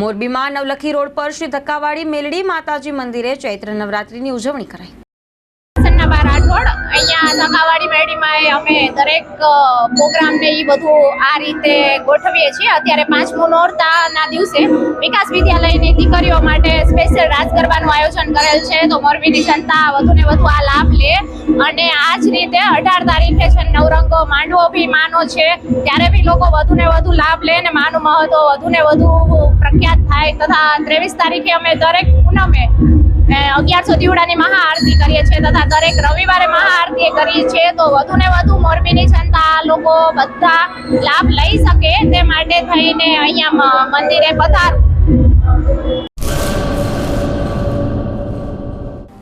મોરબીમાં નવલખી રોડ પર શ્રી ધક્કાવાડી મેલડી માતાજી મંદિરે ચૈત્ર નવરાત્રિની ઉજવણી કરાઈ. સન્ના બાર રાઠોડ અહીંયા ધકાવાડી મેડીમાં અમે દરેક પ્રોગ્રામને એ બધું આ રીતે ગોઠવીએ છીએ. અત્યારે પાંચમું નોરતાના દિવસે વિકાસ વિદ્યાલયની દીકરીઓ માટે સ્પેશિયલ રાસ ગરબાનું આયોજન કરેલ છે. તો મોરબીની જનતા વધુ ને વધુ આ લાભ લે. અને આ જ રીતે અઢાર તારીખે છે નવરંગો, માંડવો બી માનો છે. ત્યારે બી લોકો વધુ ને વધુ લાભ લે ને માનું મહત્વ વધુ ને વધુ પ્રખ્યાત થાય. તથા ત્રેવીસ તારીખે અમે દરેક પૂનમે અગિયારસો દીવડાની મહાઆરતી કરીએ છીએ તથા દરેક રવિવારે મહાઆરતી કરીએ છીએ. તો વધુ ને વધુ મોરબીની જનતા લોકો બધા લાભ લઈ શકે તે માટે થઈને અહીંયા મંદિરે પધારવું